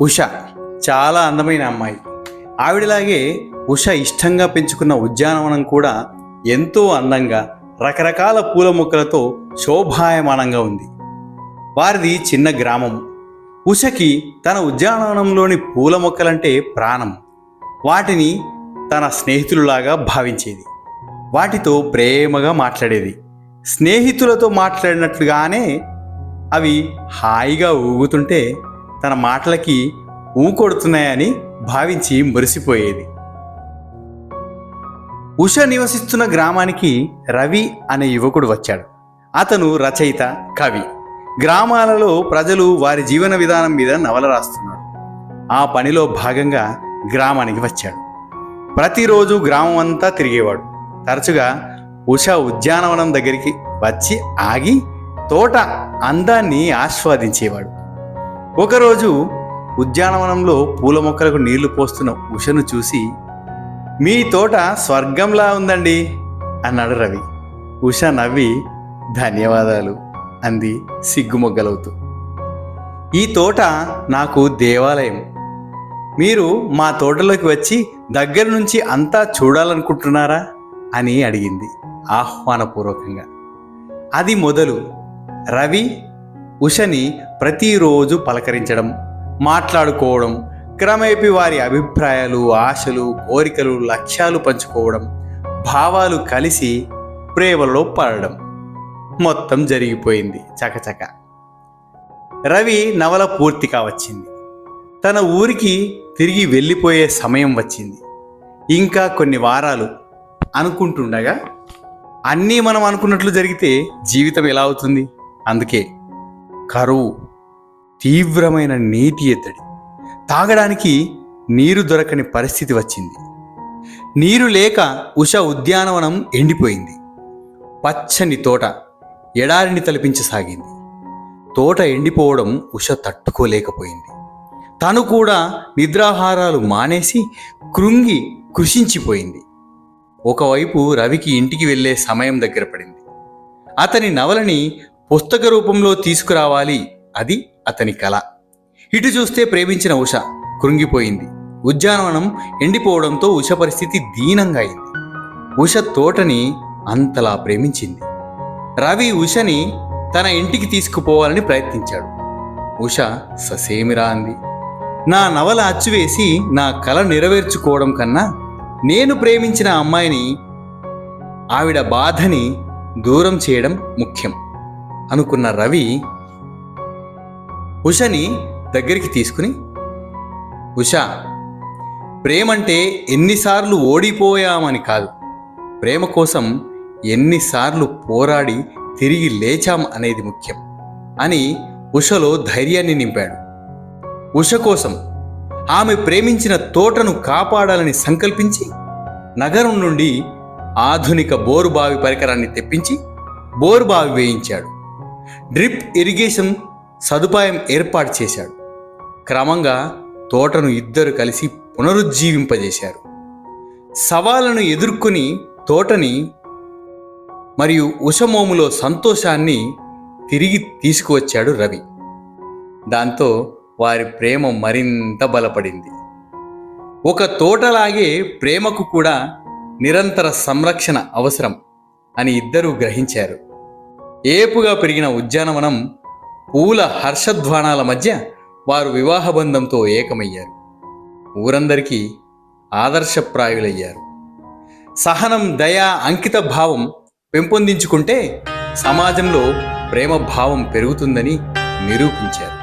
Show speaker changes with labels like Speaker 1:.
Speaker 1: ఉష చాలా అందమైన అమ్మాయి. ఆవిడలాగే ఉష ఇష్టంగా పెంచుకున్న ఉద్యానవనం కూడా ఎంతో అందంగా రకరకాల పూల మొక్కలతో శోభాయమానంగా ఉంది. వారిది చిన్న గ్రామం. ఉషకి తన ఉద్యానవనంలోని పూల మొక్కలంటే ప్రాణం. వాటిని తన స్నేహితులలాగా భావించేది. వాటితో ప్రేమగా మాట్లాడేది. స్నేహితులతో మాట్లాడినట్లుగానే అవి హాయిగా ఊగుతుంటే తన మాటలకి ఊకొడుతున్నాయని భావించి మురిసిపోయేది. ఉష నివసిస్తున్న గ్రామానికి రవి అనే యువకుడు వచ్చాడు. అతను రచయిత కవి. గ్రామాలలో ప్రజలు వారి జీవన విధానం మీద నవల రాస్తున్నారు. ఆ పనిలో భాగంగా గ్రామానికి వచ్చాడు. ప్రతిరోజు గ్రామం అంతా తిరిగేవాడు. తరచుగా ఉష ఉద్యానవనం దగ్గరికి వచ్చి ఆగి తోట అందాన్ని ఆస్వాదించేవాడు. ఒకరోజు ఉద్యానవనంలో పూల మొక్కలకు నీళ్ళు పోస్తున్న ఉషను చూసి మీ తోట స్వర్గంలా ఉందండి అన్నాడు రవి. ఉష నవ్వి ధన్యవాదాలు అంది సిగ్గుమొగ్గలవుతూ. ఈ తోట నాకు దేవాలయం. మీరు మా తోటలోకి వచ్చి దగ్గర నుంచి అంతా చూడాలనుకుంటున్నారా? అని అడిగింది ఆహ్వానపూర్వకంగా. అది మొదలు. రవి ఉషని ప్రతిరోజు పలకరించడం మాట్లాడుకోవడం క్రమేపీ వారి అభిప్రాయాలు ఆశలు కోరికలు లక్ష్యాలు పంచుకోవడం భావాలు కలిసి ప్రేమలో పడడం మొత్తం జరిగిపోయింది చకచక. రవి నవల పూర్తిగా వచ్చింది. తన ఊరికి తిరిగి వెళ్ళిపోయే సమయం వచ్చింది. ఇంకా కొన్ని వారాలు అనుకుంటుండగా అన్నీ మనం అనుకున్నట్లు జరిగితే జీవితం ఎలా అవుతుంది? అందుకే కరువు తీవ్రమైన నీటి ఎద్దడి తాగడానికి నీరు దొరకని పరిస్థితి వచ్చింది. నీరు లేక ఉష ఉద్యానవనం ఎండిపోయింది. పచ్చని తోట ఎడారిని తలపించసాగింది. తోట ఎండిపోవడం ఉష తట్టుకోలేకపోయింది. తను కూడా నిద్రాహారాలు మానేసి కృంగి కృషించిపోయింది. ఒకవైపు రవికి ఇంటికి వెళ్ళే సమయం దగ్గర పడింది. అతని నవలని పుస్తక రూపంలో తీసుకురావాలి. అది అతని కళ ఇటు చూస్తే ప్రేమించిన ఉష కృంగిపోయింది. ఉద్యానవనం ఎండిపోవడంతో ఉష పరిస్థితి దీనంగా అయింది. ఉష తోటని అంతలా ప్రేమించింది. రవి ఉషని తన ఇంటికి తీసుకుపోవాలని ప్రయత్నించాడు. ఉష ససేమిరా అంది. నా నవల అచ్చువేసి నా కల నెరవేర్చుకోవడం కన్నా నేను ప్రేమించిన అమ్మాయిని ఆవిడ బాధని దూరం చేయడం ముఖ్యం. అనుకున్న రవి ఉషని దగ్గరికి తీసుకుని ఉష ప్రేమంటే ఎన్నిసార్లు ఓడిపోయామని కాదు. ప్రేమ కోసం ఎన్నిసార్లు పోరాడి తిరిగి లేచాం అనేది ముఖ్యం అని ఉషలో ధైర్యాన్ని నింపాడు. ఉష కోసం ఆమె ప్రేమించిన తోటను కాపాడాలని సంకల్పించి నగరం నుండి ఆధునిక బోరుబావి పరికరాన్ని తెప్పించి బోరుబావి వేయించాడు. డ్రిప్ ఇరిగేషన్ సదుపాయం ఏర్పాటు చేశాడు. క్రమంగా తోటను ఇద్దరు కలిసి పునరుజ్జీవింపజేశారు. సవాళ్ళను ఎదుర్కొని తోటని మరియు ఉషమోములో సంతోషాన్ని తిరిగి తీసుకువచ్చాడు రవి. దాంతో వారి ప్రేమ మరింత బలపడింది. ఒక తోటలాగే ప్రేమకు కూడా నిరంతర సంరక్షణ అవసరం అని ఇద్దరూ గ్రహించారు. ఏపుగా పెరిగిన ఉద్యానవనం పూల హర్షధ్వానాల మధ్య వారు వివాహబంధంతో ఏకమయ్యారు. ఊరందరికీ ఆదర్శప్రాయులయ్యారు. సహనం దయ అంకిత భావం పెంపొందించుకుంటే సమాజంలో ప్రేమ భావం పెరుగుతుందని నిరూపించారు.